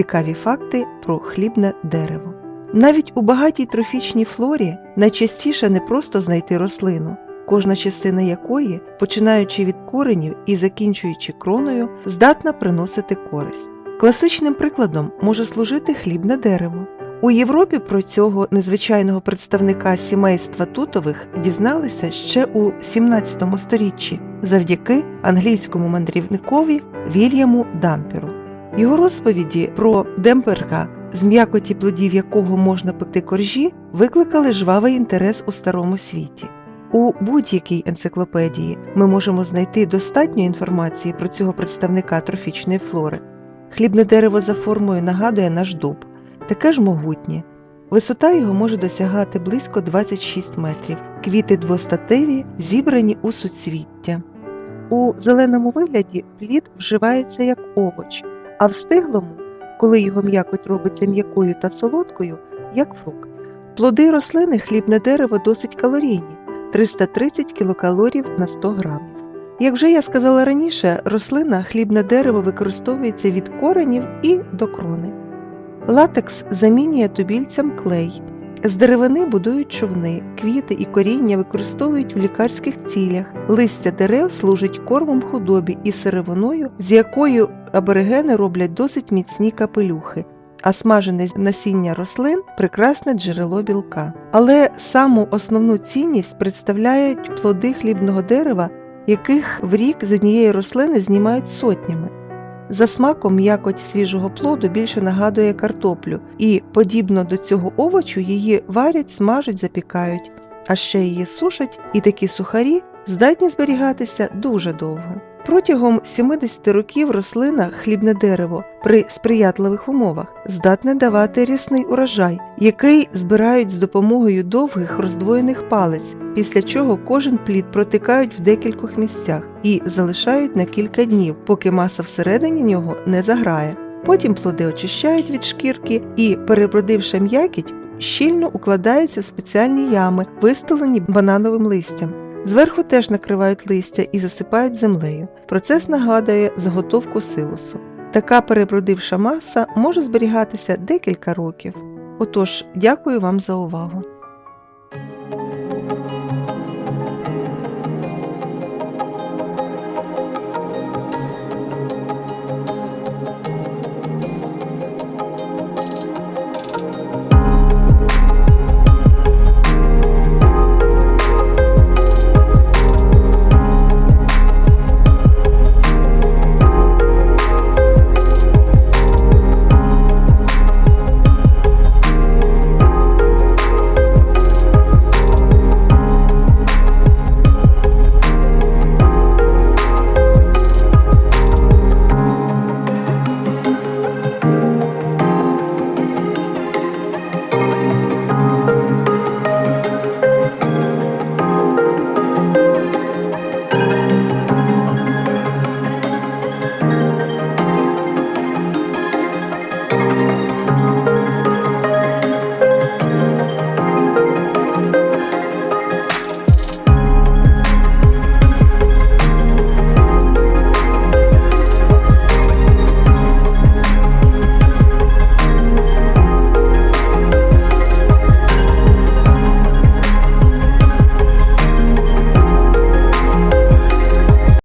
Цікаві факти про хлібне дерево. Навіть у багатій трофічній флорі найчастіше не просто знайти рослину, кожна частина якої, починаючи від коренів і закінчуючи кроною, здатна приносити користь. Класичним прикладом може служити хлібне дерево. У Європі про цього незвичайного представника сімейства тутових дізналися ще у 17 сторіччі завдяки англійському мандрівникові Вільяму Дамперу. Його розповіді про Демберга, з м'якоті плодів якого можна пекти коржі, викликали жвавий інтерес у старому світі. У будь-якій енциклопедії ми можемо знайти достатньо інформації про цього представника трофічної флори. Хлібне дерево за формою нагадує наш дуб, таке ж могутнє. Висота його може досягати близько 26 метрів. Квіти двостатеві, зібрані у суцвіття. У зеленому вигляді плід вживається як овоч, а в стиглому, коли його м'якоть робиться м'якою та солодкою, як фрукт. Плоди рослини хлібне дерево досить калорійні 330 кілокалорів на 100 грамів. Як вже я сказала раніше, рослина хлібне дерево використовується від коренів і до крони. Латекс замінює тубільцям клей. З деревини будують човни, квіти і коріння використовують в лікарських цілях. Листя дерев служить кормом худобі і сировиною, з якою аборигени роблять досить міцні капелюхи. А смажене насіння рослин прекрасне джерело білка. Але саму основну цінність представляють плоди хлібного дерева, яких в рік з однієї рослини знімають сотнями. За смаком м'якоть свіжого плоду більше нагадує картоплю, і, подібно до цього овочу, її варять, смажать, запікають, а ще її сушать, і такі сухарі здатні зберігатися дуже довго. Протягом 70 років рослина хлібне дерево при сприятливих умовах здатне давати рясний урожай, який збирають з допомогою довгих роздвоєних палець, після чого кожен плід протикають в декількох місцях і залишають на кілька днів, поки маса всередині нього не заграє. Потім плоди очищають від шкірки і, перебродивши м'якіть, щільно укладаються в спеціальні ями, вистелені банановим листям. Зверху теж накривають листя і засипають землею. Процес нагадує заготовку силосу. Така перебродивша маса може зберігатися декілька років. Отож, дякую вам за увагу.